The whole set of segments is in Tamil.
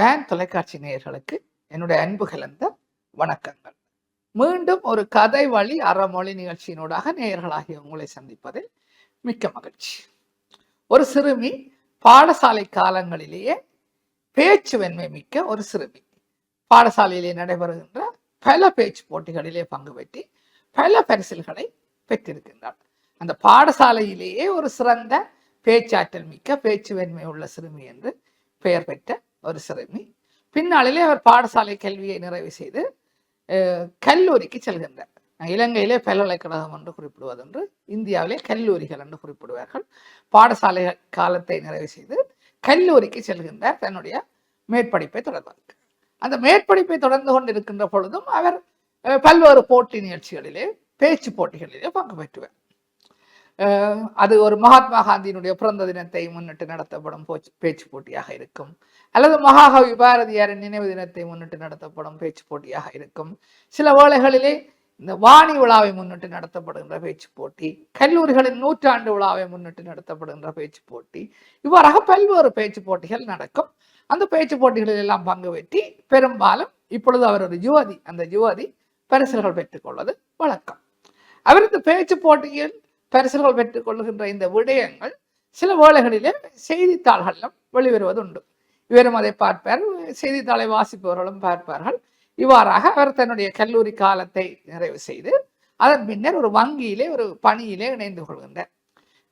டேன் தொலைக்காட்சி நேயர்களுக்கு என்னுடைய அன்பு கலந்த வணக்கங்கள். மீண்டும் ஒரு கதை வழி அறமொழி நிகழ்ச்சியினூடாக நேயர்களாகிய உங்களை சந்திப்பதில் மிக்க மகிழ்ச்சி. ஒரு சிறுமி பாடசாலை காலங்களிலேயே பேச்சு வெண்மை மிக்க ஒரு சிறுமி. பாடசாலையிலே நடைபெறுகின்ற பல பேச்சு போட்டிகளிலே பங்கு பெற்றி பல பரிசில்களை பெற்றிருக்கின்றாள். அந்த பாடசாலையிலேயே ஒரு சிறந்த பேச்சாற்றல் மிக்க பேச்சு வெண்மை உள்ள சிறுமி என்று பெயர் பெற்ற ஒரு சிறுமி பின்னாளிலே அவர் பாடசாலை கல்வியை நிறைவு செய்து கல்லூரிக்கு செல்கின்றார். இலங்கையிலே பல்கலைக்கழகம் என்று குறிப்பிடுவதென்று இந்தியாவிலே கல்லூரிகள் என்று குறிப்பிடுவார்கள். பாடசாலை காலத்தை நிறைவு செய்து கல்லூரிக்கு செல்கின்றார் தன்னுடைய மேற்படிப்பை தொடர்வதற்கு அந்த மேற்படிப்பை தொடர்ந்து கொண்டிருக்கின்ற பொழுதும் அவர் பல்வேறு போட்டி நிகழ்ச்சிகளிலே பேச்சு போட்டிகளிலே பங்கு பெற்றுவார். அது ஒரு மகாத்மா காந்தியினுடைய பிறந்த தினத்தை முன்னிட்டு நடத்தப்படும் பேச்சு போட்டியாக இருக்கும். அல்லது மகாகவி பாரதியாரின் நினைவு தினத்தை முன்னிட்டு நடத்தப்படும் பேச்சு போட்டியாக இருக்கும். சில வேளைகளிலே இந்த வாணி விழாவை முன்னிட்டு நடத்தப்படுகின்ற பேச்சு போட்டி கல்லூரிகளின் நூற்றாண்டு விழாவை முன்னிட்டு நடத்தப்படுகின்ற பேச்சு போட்டி இவ்வாறாக பல்வேறு பேச்சு போட்டிகள் நடக்கும். அந்த பேச்சு போட்டிகளில் எல்லாம் பங்கு பெற்றி பெரும்பாலும் இப்பொழுது அவர் ஒரு யுவதி அந்த யுவதி பரிசுகள் பெற்றுக்கொள்வது வழக்கம். அவர் இந்த பேச்சு போட்டியில் பரிசுகள் பெற்றுக் கொள்கின்ற இந்த விடயங்கள் சில வேளைகளிலே செய்தித்தாள்களிலும் வெளிவருவது உண்டு இவரும் அதை பார்ப்பார். செய்தித்தாளை வாசிப்பவர்களும் பார்ப்பார்கள். இவ்வாறாக அவர் தன்னுடைய கல்லூரி காலத்தை நிறைவு செய்து அதன் பின்னர் ஒரு வங்கியிலே ஒரு பணியிலே இணைந்து கொள்கின்றார்.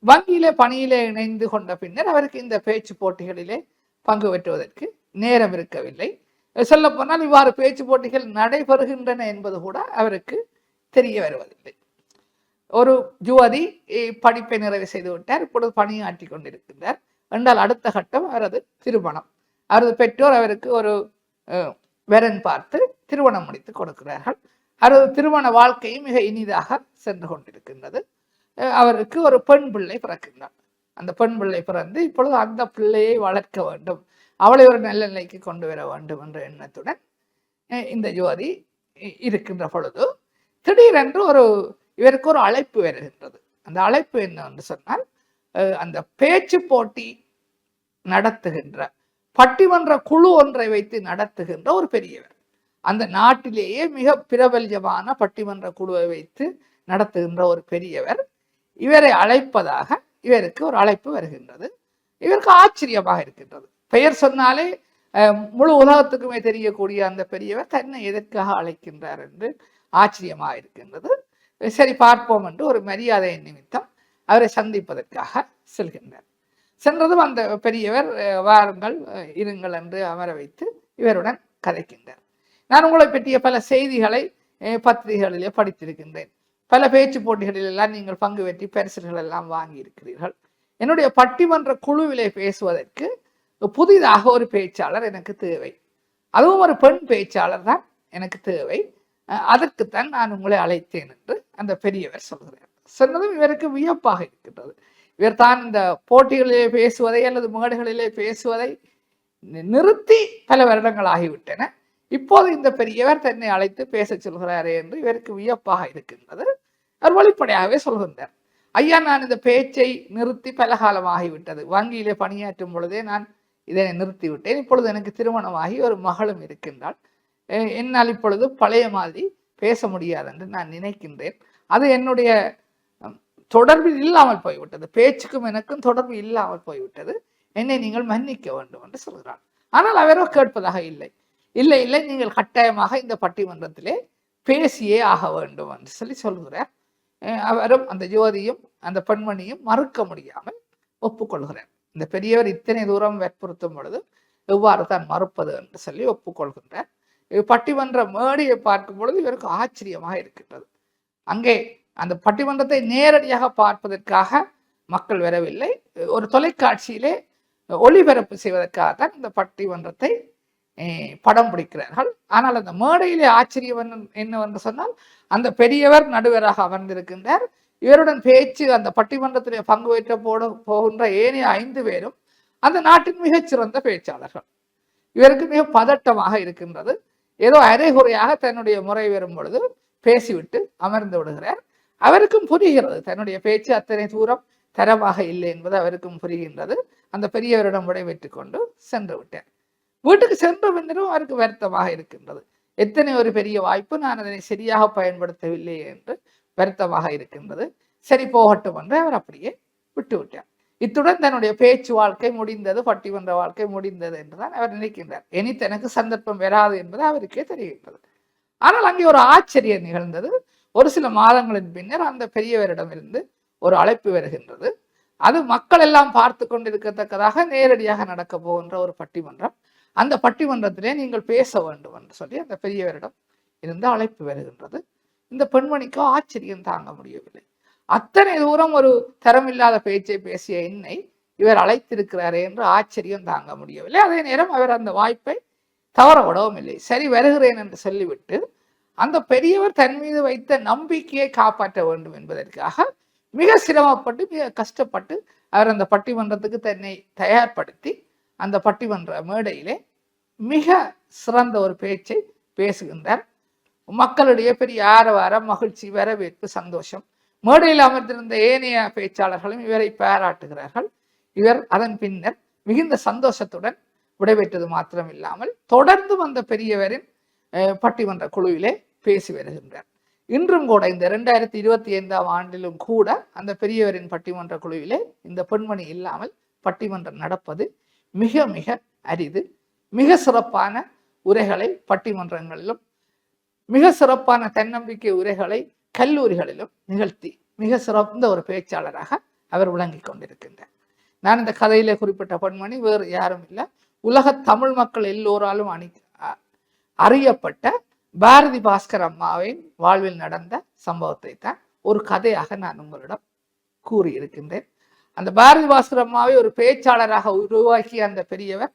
வங்கியிலே பணியிலே இணைந்து கொண்ட பின்னர் அவருக்கு இந்த பேச்சு போட்டிகளிலே பங்கு பெற்றுவதற்கு நேரம் இருக்கவில்லை. சொல்ல போனால் இவ்வாறு பேச்சு போட்டிகள் நடைபெறுகின்றன என்பது கூட அவருக்கு தெரிய வருவதில்லை. ஒரு யுவதி படிப்பை நிறைவு செய்து விட்டார். இப்பொழுது பணியாற்றி கொண்டிருக்கின்றார். என்றால் அடுத்த கட்டம் அவரது திருமணம். அவரது பெற்றோர் அவருக்கு ஒரு வெரன் வரன் பார்த்து திருமணம் முடித்து கொடுக்கிறார்கள். அவரது திருமண வாழ்க்கையும் மிக இனிதாக சென்று கொண்டிருக்கின்றது. அவருக்கு ஒரு பெண் பிள்ளை பிறக்கின்றார் அந்த பெண் பிள்ளை பிறந்து இப்பொழுது அந்த பிள்ளையை வளர்க்க வேண்டும். அவளை ஒரு நல்ல நிலைக்கு கொண்டு வர வேண்டும் என்ற எண்ணத்துடன் இந்த ஜோதி இ- இருக்கின்ற பொழுது திடீரென்று ஒரு இவருக்கு ஒரு அழைப்பு வருகின்றது. அந்த அழைப்பு என்ன என்று சொன்னால் அந்த பேச்சு போட்டி நடத்துகின்ற பட்டிமன்ற குழு ஒன்றை வைத்து நடத்துகின்ற ஒரு பெரியவர். அந்த நாட்டிலேயே மிக பிரபல்யமான பட்டிமன்ற குழுவை வைத்து நடத்துகின்ற ஒரு பெரியவர். இவரை அழைப்பதாக இவருக்கு ஒரு அழைப்பு வருகின்றது. இவருக்கு ஆச்சரியமாக இருக்கின்றது. பெயர் சொன்னாலே முழு உலகத்துக்குமே தெரியக்கூடிய அந்த பெரியவர் தன்னை எதற்காக அழைக்கின்றார் என்று ஆச்சரியமாக இருக்கின்றது. சரி பார்ப்போம் என்று ஒரு மரியாதை நிமித்தம் அவரை சந்திப்பதற்காக செல்கின்றார். சென்றதும் அந்த பெரியவர் வாருங்கள் இருங்கள் என்று அமர வைத்து இவருடன் கதைக்கின்றார். நான் உங்களை பற்றிய பல செய்திகளை பத்திரிகைகளிலே படித்திருக்கின்றேன். பல பேச்சு போட்டிகளில் எல்லாம் நீங்கள் பங்கு பெற்றி பரிசுகள் எல்லாம் வாங்கி இருக்கிறீர்கள் என்னுடைய பட்டிமன்ற குழுவிலே பேசுவதற்கு புதிதாக ஒரு பேச்சாளர் எனக்கு தேவை. அதுவும் ஒரு பெண் பேச்சாளர் தான் எனக்கு தேவை. அதற்குத்தான் நான் உங்களை அழைத்தேன் என்று அந்த பெரியவர் சொல்கிறார். சொன்னதும் இவருக்கு வியப்பாக இருக்கின்றது. இவர் தான் இந்த போட்டிகளிலே பேசுவதை அல்லது மேடைகளிலே பேசுவதை நிறுத்தி பல வருடங்கள் ஆகிவிட்டன. இப்போது இந்த பெரியவர் தன்னை அழைத்து பேச சொல்கிறாரே என்று இவருக்கு வியப்பாக இருக்கின்றது. அவர் வெளிப்படையாகவே சொல்கின்றார். ஐயா நான் இந்த பேச்சை நிறுத்தி பல காலம் ஆகிவிட்டது. வங்கியிலே பணியாற்றும் பொழுதே நான் இதை நிறுத்திவிட்டேன். இப்பொழுது எனக்கு திருமணமாகி ஒரு மகளும் இருக்கின்றாள். என்னால் இப்பொழுது பழைய மாதிரி பேச முடியாது என்று நான் நினைக்கின்றேன். அது என்னுடைய தொடர்பு தொடர்பில் இல்லாமல் போய்விட்டது. பேச்சுக்கும் எனக்கும் தொடர்பு இல்லாமல் போய்விட்டது. என்னை நீங்கள் மன்னிக்க வேண்டும் என்று சொல்கிறார். ஆனால் அவரோ கேட்பதாக இல்லை. இல்லை இல்லை நீங்கள் கட்டாயமாக இந்த பட்டிமன்றத்திலே பேசியே ஆக வேண்டும் என்று சொல்லி சொல்கிறார். அவரும் அந்த ஜோதியும் அந்த பெண்மணியும் மறுக்க முடியாமல் ஒப்புக்கொள்கிறார். இந்த பெரியவர் இத்தனை தூரம் வற்புறுத்தும் பொழுது எவ்வாறு தான் மறுப்பது என்று சொல்லி ஒப்புக்கொள்கின்றார். பட்டிமன்ற மேடையை பார்க்கும் பொழுது இவருக்கு ஆச்சரியமாக இருக்கின்றது. அங்கே அந்த பட்டிமன்றத்தை நேரடியாக பார்ப்பதற்காக மக்கள் வரவில்லை. ஒரு தொலைக்காட்சியிலே ஒளிபரப்பு செய்வதற்காகத்தான் இந்த பட்டிமன்றத்தை படம் பிடிக்கிறார்கள். ஆனால் அந்த மேடையிலே ஆச்சரியம் என்னவென்று சொன்னால் அந்த பெரியவர் நடுவராக அமர்ந்திருக்கின்றார். இவருடன் பேச்சு அந்த பட்டிமன்றத்திலே பங்கு பெற்ற போட போகின்ற ஏனைய ஐந்து பேரும் அந்த நாட்டின் மிகச்சிறந்த பேச்சாளர்கள். இவருக்கு மிக பதட்டமாக இருக்கின்றது. ஏதோ அரைகுறையாக தன்னுடைய முறை வரும் பொழுது பேசிவிட்டு அமர்ந்து விடுகிறார். அவருக்கும் புரிகிறது தன்னுடைய பேச்சு அத்தனை தூரம் தரமாக இல்லை என்பது அவருக்கும் புரிகின்றது. அந்த பெரியவரிடம் விடைபெற்றுக் கொண்டு சென்று விட்டார். வீட்டுக்கு சென்ற பின்னரும் அவருக்கு வருத்தமாக இருக்கின்றது. எத்தனை ஒரு பெரிய வாய்ப்பு நான் அதனை சரியாக பயன்படுத்தவில்லை என்று வருத்தமாக இருக்கின்றது. சரி போகட்டும் என்று அவர் அப்படியே விட்டு விட்டார் இத்துடன் தன்னுடைய பேச்சு வாழ்க்கை முடிந்தது பட்டிமன்ற வாழ்க்கை முடிந்தது என்றுதான் அவர் நினைக்கின்றார். இனி தனக்கு சந்தர்ப்பம் வராது என்பது அவருக்கே தெரிகின்றது. ஆனால் அங்கே ஒரு ஆச்சரியம் நிகழ்ந்தது. ஒரு சில மாதங்களின் பின்னர் அந்த பெரியவரிடமிருந்து ஒரு அழைப்பு வருகின்றது. அது மக்கள் எல்லாம் பார்த்து கொண்டிருக்கத்தக்கதாக நேரடியாக நடக்க போகின்ற ஒரு பட்டிமன்றம். அந்த பட்டிமன்றத்திலே நீங்கள் பேச வேண்டும் என்று சொல்லி அந்த பெரியவரிடம் இருந்து அழைப்பு வருகின்றது. இந்த பெண்மணிக்கோ ஆச்சரியம் தாங்க முடியவில்லை. அத்தனை தூரம் ஒரு தரமில்லாத பேச்சை பேசிய என்னை இவர் அழைத்திருக்கிறாரே என்று ஆச்சரியம் தாங்க முடியவில்லை. அதே நேரம் அவர் அந்த வாய்ப்பை தவற விடவும் இல்லை. சரி வருகிறேன் என்று சொல்லிவிட்டு அந்த பெரியவர் தன் மீது வைத்த நம்பிக்கையை காப்பாற்ற வேண்டும் என்பதற்காக மிக சிரமப்பட்டு மிக கஷ்டப்பட்டு அவர் அந்த பட்டிமன்றத்துக்கு தன்னை தயார்படுத்தி அந்த பட்டிமன்ற மேடையிலே மிக சிறந்த ஒரு பேச்சை பேசுகின்றார். மக்களுடைய பெரிய ஆரவாரம் மகிழ்ச்சி வரவேற்பு சந்தோஷம் மேடையில் அமர்ந்திருந்த ஏனைய பேச்சாளர்களும் இவரை பாராட்டுகிறார்கள். இவர் அதன் பின்னர் மிகுந்த சந்தோஷத்துடன் விடைபெற்றது மாத்திரம் இல்லாமல் தொடர்ந்து வந்த பெரியவரின் பட்டிமன்ற குழுவிலே பேசி வருகின்றார். இன்றும் கூட இந்த இரண்டாயிரத்தி இருபத்தி ஐந்தாம் ஆண்டிலும் கூட அந்த பெரியவரின் பட்டிமன்ற குழுவிலே இந்த பெண்மணி இல்லாமல் பட்டிமன்றம் நடப்பது மிக மிக அரிது. மிக சிறப்பான உரைகளை பட்டிமன்றங்களிலும் மிக சிறப்பான தன்னம்பிக்கை உரைகளை கல்லூரிகளிலும் நிகழ்த்தி மிக சிறந்த ஒரு பேச்சாளராக அவர் விளங்கி கொண்டிருக்கின்றார். நான் இந்த கதையிலே குறிப்பிட்ட பொன்மணி வேறு யாரும் இல்லை. உலக தமிழ் மக்கள் எல்லோராலும் அணி அறியப்பட்ட பாரதி பாஸ்கர் அம்மாவின் வாழ்வில் நடந்த சம்பவத்தை தான் ஒரு கதையாக நான் உங்களிடம் கூறியிருக்கின்றேன். அந்த பாரதி பாஸ்கர் அம்மாவை ஒரு பேச்சாளராக உருவாக்கிய அந்த பெரியவர்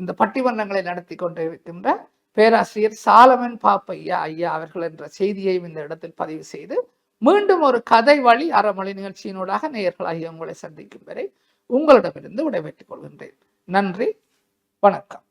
இந்த பட்டிமன்றங்களை நடத்தி கொண்டிருக்கின்ற பேராசிரியர் சாலமன் பாப்பையா ஐயா அவர்கள் என்ற செய்தியையும் இந்த இடத்தில் பதிவு செய்து மீண்டும் ஒரு கதை வழி அறமொழி நிகழ்ச்சியினூடாக நேயர்களாகிய உங்களை சந்திக்கும் வரை உங்களிடமிருந்து விடைபெற்றுக் கொள்கின்றேன். நன்றி. வணக்கம்.